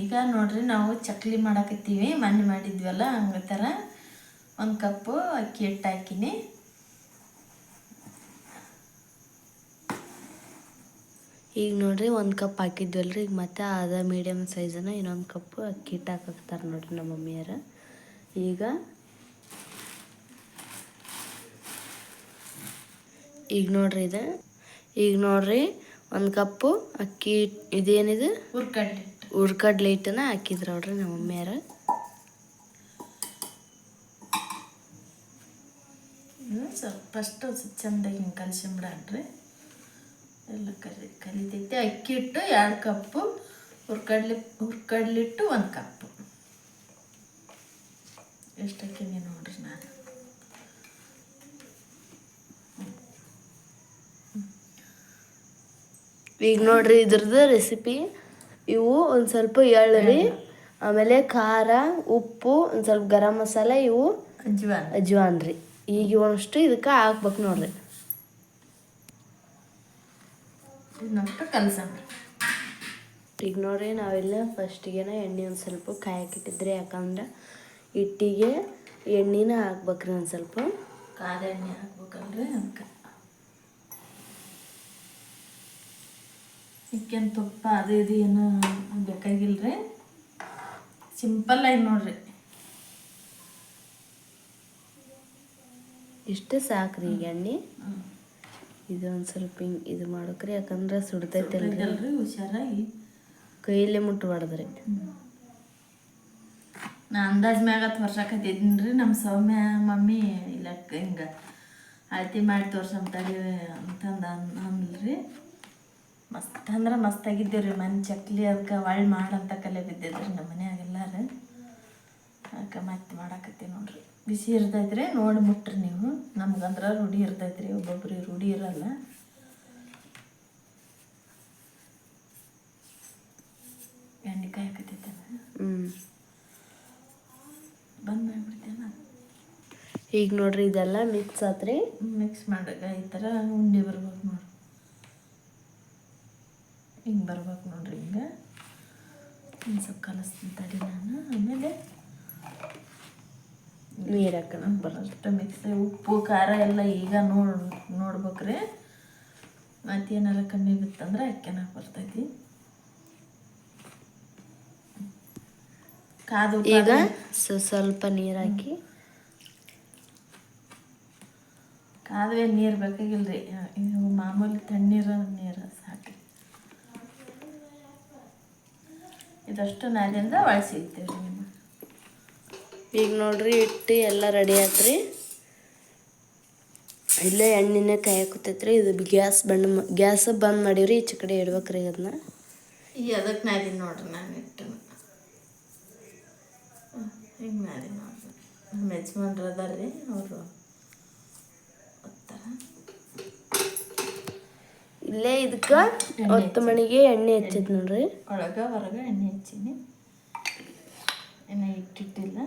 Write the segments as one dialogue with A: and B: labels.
A: ಈಗ ನೋಡ್ರಿ ನಾವು ಚಕ್ಲಿ ಮಾಡಾಕತ್ತೀವಿ. ಮಣ್ಣು ಮಾಡಿದ್ವಲ್ಲ ಹಂಗ ಥರ ಒಂದು ಕಪ್ಪು ಅಕ್ಕಿ ಹಿಟ್ಟು ಹಾಕಿನಿ.
B: ಈಗ ನೋಡ್ರಿ ಒಂದು ಕಪ್ ಹಾಕಿದ್ವಲ್ರಿ. ಈಗ ಮತ್ತೆ ಅದ ಮೀಡಿಯಮ್ ಸೈಜನ್ನು ಇನ್ನೊಂದು ಕಪ್ಪು ಅಕ್ಕಿ ಹಿಟ್ಟು ಹಾಕಾಕ್ತಾರೆ ನೋಡ್ರಿ ನಮ್ಮ ಮಮ್ಮಿಯರು ಈಗ ಈಗ ನೋಡ್ರಿ ಇದು. ಈಗ ನೋಡ್ರಿ ಒಂದು ಕಪ್ಪು ಅಕ್ಕಿ ಇದೇನಿದೆ?
A: ಹುರ್ಕಡ್ಲಿ
B: ಹುರ್ಕಡ್ಲೆ ಹಿಟ್ಟನ್ನ ಹಾಕಿದ್ರು ನೋಡ್ರಿ ನಮ್ಮ ಮಮ್ಮಿಯಾರ
A: ಅಷ್ಟು ಚೆಂದಾಗಿ ಹಿಂಗೆ ಕಲಿಸ್ಬಿಡ್ರಿ ಎಲ್ಲ ಕಲಿ ಕಲಿತೈತಿ. ಅಕ್ಕಿ ಹಿಟ್ಟು ಎರಡು ಕಪ್ಪು ಹುರ್ಕಡ್ಲಿ ಹುರ್ಕಡ್ಲಿಟ್ಟು ಒಂದು ಕಪ್ಪು. ಎಷ್ಟು ಹಾಕೀನಿ ನೋಡ್ರಿ ನಾನು.
B: ಈಗ ನೋಡ್ರಿ ಇದ್ರದ್ದು ರೆಸಿಪಿ ಇವು ಒಂದು ಸ್ವಲ್ಪ ಎಳ್ಳು ಆಮೇಲೆ ಖಾರ ಉಪ್ಪು ಒಂದು ಸ್ವಲ್ಪ ಗರಂ ಮಸಾಲ ಇವು
A: ಅಜ್ವಾನ್.
B: ರೀ. ಈಗ ಇವಷ್ಟು ಇದಕ್ಕೆ ಹಾಕ್ಬೇಕು ನೋಡ್ರಿ. ಈಗ ನೋಡ್ರಿ ನಾವೆಲ್ಲ ಫಸ್ಟಿಗೆನ ಎಣ್ಣೆ ಒಂದು ಸ್ವಲ್ಪ ಕಾಯಕ್ಕಿಟ್ಟಿದ್ರಿ ಯಾಕಂದ್ರೆ ಹಿಟ್ಟಿಗೆ ಎಣ್ಣೆನ ಹಾಕ್ಬೇಕ್ರಿ ಒಂದು ಸ್ವಲ್ಪ.
A: ಕಾದ ಎಣ್ಣೆ ಹಾಕ್ಬೇಕಲ್ರಿ ಅದಕ್ಕೆ ತುಪ್ಪ ಅದು ಇದು ಏನು ಬೇಕಾಗಿಲ್ರಿ? ಸಿಂಪಲ್ ಆಗಿ ನೋಡ್ರಿ.
B: ಇಷ್ಟು ಸಾಕ್ರಿ ಈಗ ಎಣ್ಣೆ? ಇದು ಒಂದು ಸ್ವಲ್ಪ ಹಿಂಗೆ ಇದು ಮಾಡಕ್ರಿ ಯಾಕಂದ್ರೆ ಸುಡ್ತೈತಲ್ರಿ.
A: ಇದಲ್ರಿ ಹುಷಾರಾಗಿ.
B: ಕೈಯಲ್ಲೇ ಮುಟ್ಟಬಾರ್ದ್ರಿ
A: ನಾ ಅಂದಾಜ್ ಮ್ಯಾಗ ತೋರ್ಸಕತ್ತಿದ್ದೀನಿ ರೀ ನಮ್ಮ ಸೌಮ್ಯ ಮಮ್ಮಿ ಇಲ್ಲ ಹಿಂಗೆ ಅಳತಿ ಮಾಡಿ ತೋರ್ಸಂತಾರಿ ಅಂತಂದು ಅಂದ್ರಿ ಮಸ್ತ್ ಅಂದ್ರೆ ಮಸ್ತ್ ಆಗಿದ್ದೀವಿ ರೀ ಮನೆ ಚಕ್ಲಿ ಅದಕ್ಕೆ ಒಳ್ಳೆ ಮಾಡಂತ ಕಲೆ ಬಿದ್ದಿದ್ರಿ ನಮ್ಮ ಮನ್ಯಾಗ ಎಲ್ಲಾರು. ಅದಕ್ಕೆ ಮತ್ತೆ ಮಾಡಾಕತ್ತೀವಿ ನೋಡ್ರಿ. ಬಿಸಿ ಇರ್ತೈತ್ರಿ ನೋಡಿ ಮುಟ್ರಿ ನೀವು. ನಮ್ಗಂದ್ರೆ ರೂಢಿ ಇರ್ತೈತ್ರಿ ಒಬ್ಬೊಬ್ರಿಗೆ ರೂಢಿ ಇರಲ್ಲ. ಎಣ್ಣೆ ಹಾಕತ್ತೈತೆ
B: ಹ್ಞೂ
A: ಬಂದ್ ಮಾಡಿಬಿಡ್ತೇನೆ?
B: ಈಗ ನೋಡ್ರಿ ಇದೆಲ್ಲ ಮಿಕ್ಸ್ ಆತ್ರಿ.
A: ಮಿಕ್ಸ್ ಮಾಡಕ್ಕೆ ಈ ಥರ ಉಂಡೆ ಬರ್ಬೇಕು ನೋಡಿ ಹಿಂಗೆ ಬರ್ಬೇಕು ನೋಡ್ರಿ ಹಿಂಗೆ. ಒಂದು ಸ್ವಲ್ಪ ಕಲಸ್ತೀನಿ ತಡಿ ನಾನು. ಆಮೇಲೆ
B: ನೀರು ಹಾಕೋಣ
A: ಬರೋಷ್ಟು ಮಿಕ್ಸ್ ಉಪ್ಪು ಖಾರ ಎಲ್ಲ ಈಗ ನೋಡ್ ನೋಡ್ಬೇಕ್ರಿ. ಮತ್ತೇನಾರ ಕಮ್ಮಿ ಬಿತ್ತಂದ್ರೆ ಅಕ್ಕಿನಾಗ ಬರ್ತೈತಿ ಕಾದು
B: ಈಗ ಸ್ವಲ್ಪ ನೀರು ಹಾಕಿ.
A: ಕಾದುವೆ ನೀರು ಬೇಕಾಗಿಲ್ರಿ. ಮಾಮೂಲಿ ತಣ್ಣೀರ ನೀರು. ಇದಷ್ಟು ನಾದಿಂದ ಒಳಸಿಗ್ತೀವಿ ರೀ ನಿಮ್ಮ
B: ಈಗ ನೋಡ್ರಿ ಇಟ್ಟು ಎಲ್ಲ ರೆಡಿ ಆತ್ರಿ. ಇಲ್ಲೇ ಎಣ್ಣೆನ ರೀ ಇದು ಗ್ಯಾಸ್ ಬಂದ್ ಗ್ಯಾಸ್ ಬಂದ್ ಮಾಡೀವ್ರಿ. ಈಚೆ ಕಡೆ ಇಡ್ಬೇಕ್ರಿ ಅದನ್ನ
A: ಈ ಅದಕ್ಕೆ ನಾದಿನ ನೋಡ್ರಿ ನಾನು ಇಟ್ಟು ಹಿಂಗೆ ನಾದಿ ನೋಡ್ರಿ. ನಮ್ಮ ಯಜಮಾನ್ರು ಅದಾರ್ರಿ ಅವರು.
B: ಇಲ್ಲೇ ಇದಕ್ಕೆ ಹೊತ್ತು ಮಣಿಗೆ ಎಣ್ಣೆ ಹಚ್ಚಿದ್ ನೋಡ್ರಿ.
A: ಒಳಗೆ ಹೊರಗೆ ಎಣ್ಣೆ ಹಚ್ಚೀನಿ ಎಣ್ಣೆ ಇಟ್ಟಿಟ್ಟಿಲ್ಲ.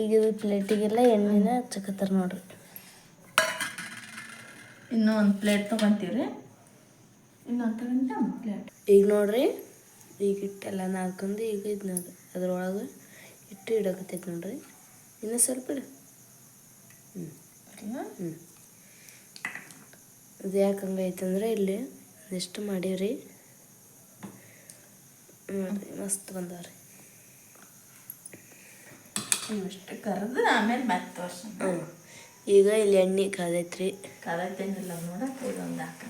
B: ಈಗ ಇದು ಪ್ಲೇಟಿಗೆಲ್ಲ ಎಣ್ಣೆನ ಹಚ್ಚಕತ್ತಾರ ನೋಡ್ರಿ.
A: ಇನ್ನೂ ಒಂದು ಪ್ಲೇಟ್ ತೊಗೊಂತೀವಿ ರೀ ಇನ್ನೊಂದು ತಗೊಂಡು ಒಂದು ಪ್ಲೇಟ್.
B: ಈಗ ನೋಡ್ರಿ ಈಗ ಹಿಟ್ಟೆಲ್ಲ ನಾಲ್ಕೊಂಡು ಈಗ ಇದು ನೋಡ್ರಿ ಅದ್ರೊಳಗೆ ಹಿಟ್ಟು ಇಡಕತ್ತೈತಿ ನೋಡ್ರಿ. ಇನ್ನೂ ಸ್ವಲ್ಪ ಇಡು. ಹ್ಞೂ ಅದು ಯಾಕೆ ಹಂಗೈತೆ ಅಂದ್ರೆ ಇಲ್ಲಿ ಎಷ್ಟು ಮಾಡೀವ್ರಿ ನೋಡ್ರಿ ಮಸ್ತ್ ಬಂದವ್ರಿ.
A: ಇವಿಷ್ಟು ಕರೆದು ಆಮೇಲೆ ಮತ್ತೆ ವರ್ಷ
B: ಹ್ಞೂ ಈಗ ಇಲ್ಲಿ ಎಣ್ಣೆ ಕಾದೈತ್ರಿ.
A: ಕಾದೈತೇನಿಲ್ಲ ನೋಡಕ್ಕೆ ಇದೊಂದು ಹಾಕ.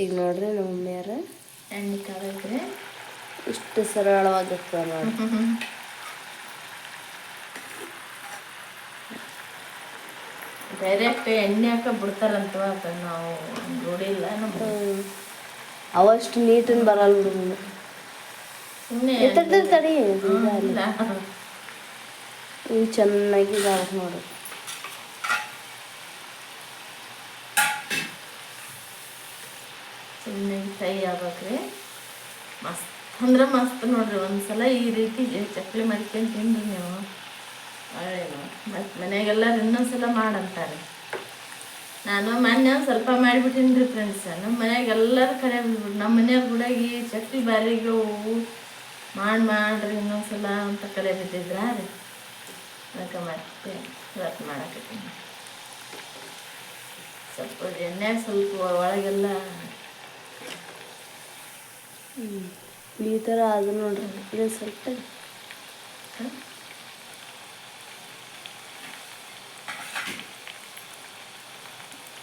B: ಈಗ ನೋಡ್ರಿ ನಮ್ಮ ಮಮ್ಮಿಯಾರ
A: ಎಣ್ಣೆ ಕಾದೈತ್ರಿ.
B: ಇಷ್ಟು ಸರಳವಾಗಿ ಆಗ್ತದೆ
A: ಡೈರೆಕ್ಟ್ ಎಣ್ಣೆ ಹಾಕ ಬಿಡ್ತಾರಂತವ ಅದು ನಾವು ನೋಡಿಲ್ಲ.
B: ಅವಷ್ಟು ನೀಟನ್ ಬರಲ್ಲ ಬಿಡು
A: ಸುಮ್ಮನೆ
B: ತಡಿ. ಇವು ಚೆನ್ನಾಗಿ ಇದಾವೆ ನೋಡು.
A: ಚೆನ್ನಾಗಿ ಫ್ರೈ ಆಗ್ಬೇಕ್ರಿ. ಮಸ್ತ್ ಅಂದ್ರೆ ಮಸ್ತ್ ನೋಡ್ರಿ ಒಂದ್ಸಲ ಈ ರೀತಿ ಚಕ್ಲಿ ಮಾಡ್ಕೊಂಡು ತಿನ್ರಿ ನೀವು. ಒಳ್ಳೆ ಮತ್ತು ಇನ್ನೊಂದ್ಸಲ ಮಾಡಂತಾರೆ. ನಾನು ಮೊನ್ನೆ ಸ್ವಲ್ಪ ಮಾಡಿಬಿಟ್ಟಿನಿ ರೀ ಫ್ರೆಂಡ್ಸ್ ನಮ್ಮ ಮನ್ಯಾಗ ಎಲ್ಲರೂ ಕರೆ ಬಿಡ್ಬಿಟ್ಟು ನಮ್ಮ ಮನೆಯವ್ರ ಗುಡಾಗಿ ಚಕ್ಲಿ ಬಾರಿಗೆ ಹೂವು ಮಾಡಿ ಮಾಡ್ರಿ ಇನ್ನೊಂದ್ಸಲ ಅಂತ ಕರೆ ಬಿದ್ದಿದ್ರ ರೀ. ಅದಕ್ಕೆ ಮತ್ತೆ ಇವತ್ತು ಮಾಡಕತ್ತೀನಿ. ಸ್ವಲ್ಪ ಎಣ್ಣೆ ಸ್ವಲ್ಪ ಒಳಗೆಲ್ಲ
B: ಈ ಥರ ಅದು ನೋಡ್ರಿ. ಸ್ವಲ್ಪ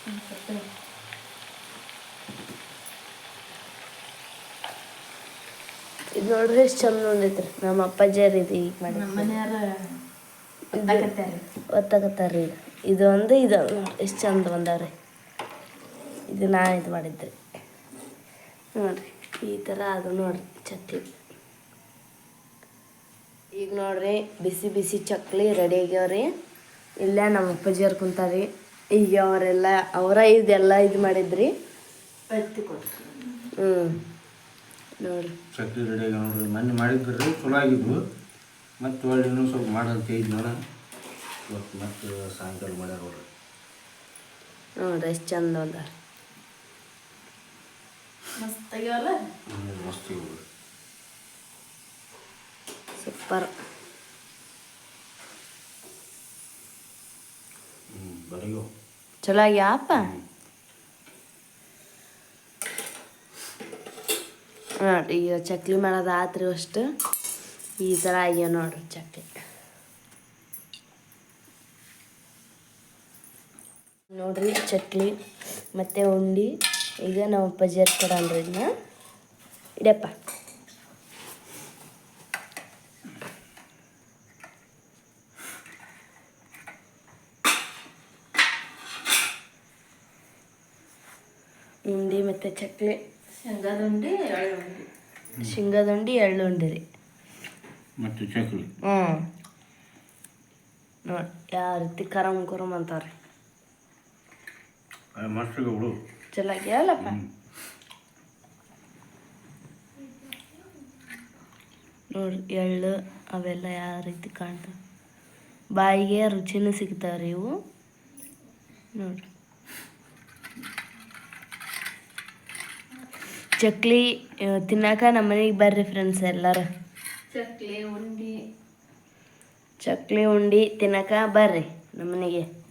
A: ಒಂದ್ ಸ್ವಲ್ಪ
B: ಇದು ನೋಡ್ರಿ ಎಷ್ಟು ಚಂದ ಬಂದೈತ್ರಿ. ನಮ್ಮ ಅಪ್ಪಾಜಿಯರ್ ಇದು ಈಗ ಮಾಡಿ ಈಗ ಇದು ಒಂದು ಇದು ಎಷ್ಟು ಚಂದ ಬಂದಾವ್ರಿ. ಇದು ನಾ ಇದು ಮಾಡಿದ್ರಿ ನೋಡ್ರಿ ಈ ಥರ ಅದು ನೋಡ್ರಿ ಚಟ್ನಿ ಈಗ ನೋಡ್ರಿ ಬಿಸಿ ಬಿಸಿ ಚಕ್ಲಿ ರೆಡಿ ಆಗ್ಯಾವ್ರಿ. ಇಲ್ಲ ನಮ್ಮ ಅಪ್ಪಾಜಿಯವ್ರು ಕುಂತಾರಿ. ಈಗ ಅವರೆಲ್ಲ ಅವರ ಇದೆಲ್ಲ ಇದು ಮಾಡಿದ್ರಿ. ಹ್ಞೂ
C: ಚಕ್ಲಿ ರೆಡಿ ಆಗಿ ನೋಡ್ರಿ ಮೊನ್ನೆ ಮಾಡಿದ್ರಿ ಚಲೋ ಆಗಿದ್ವು ಮತ್ತು ಒಳ್ಳೆ ಇನ್ನೂ ಸ್ವಲ್ಪ ಮಾಡಂತ ಇದ್ ನೋಡ ಇವತ್ತು ಮತ್ತೆ ಸಾಯಂಕಾಲ ಮಾಡ್ಯಾರ ನೋಡ್ರಿ
B: ನೋಡ್ರಿ ಎಷ್ಟು ಚಂದ ಒಂದ
A: ಮಸ್ತ್ ಆಗ್ಯಾವಲ್ಲ?
C: ಮಸ್ತ್
B: ಸೂಪರ್.
C: ಹ್ಞೂ ಬರೀಯೋ
B: ಚಲೋ ಆಗ್ಯಾಪ ನೋಡ್ರಿ, ಈಗ ಚಕ್ಲಿ ಮಾಡೋದು ಅಷ್ಟು. ಈ ಥರ ಆಗ್ಯಾವ ನೋಡ್ರಿ ಚಕ್ಲಿ. ನೋಡ್ರಿ ಚಕ್ಲಿ ಮತ್ತು ಉಂಡಿ. ಈಗ ನಮ್ಮ ಅಪ್ಪಾಜಿಯರ್ ಕೊಡಲ್ರಿ ಇದನ್ನ ಇಡಪ್ಪ. ಉಂಡಿ ಮತ್ತು ಚಕ್ಲಿ.
A: ಶೇಂಗಾದ ಎಳ್ಳುಂಡಿ. ಎಳ್ಳು ಎಳ್ಳುಂಡಿ
B: ಶೇಂಗಾದ ಉಂಡಿ ಎಳ್ಳು ರೀ.
C: ಮತ್ತು ಚಕ್ಲಿ.
B: ಹ್ಞೂ ನೋಡಿ ಯಾವ ರೀತಿ ಕರಮ್ ಕರಮ್ ಅಂತಾವ್ರಿ
C: ಅಯ್ಯ, ಮಸ್ತ್ ಆಗ್ಯಾವ ಬಿಡು
B: ಚಲೋ ಆಗ್ಯಾವಲ್ಲಪ್ಪ ನೋಡಿ ಎಳ್ಳು ಅವೆಲ್ಲ ಯಾವ ರೀತಿ ಕಾಣ್ತಾವೆ. ಬಾಯಿಗೆ ರುಚಿನೂ ಸಿಗ್ತಾವ್ರಿ ಇವು. ನೋಡ್ರಿ. ಚಕ್ಲಿ ತಿನ್ನಾಕ ನಮ್ಮ ಮನೆಗೆ ಬರ್ರಿ ಫ್ರೆಂಡ್ಸ್ ಎಲ್ಲರೂ.
A: ಚಕ್ಲಿ ಉಂಡಿ.
B: ಚಕ್ಲಿ ಉಂಡಿ ತಿನ್ನಕ ಬರ್ರಿ ನಮ್ಮ ಮನೆಗೆ.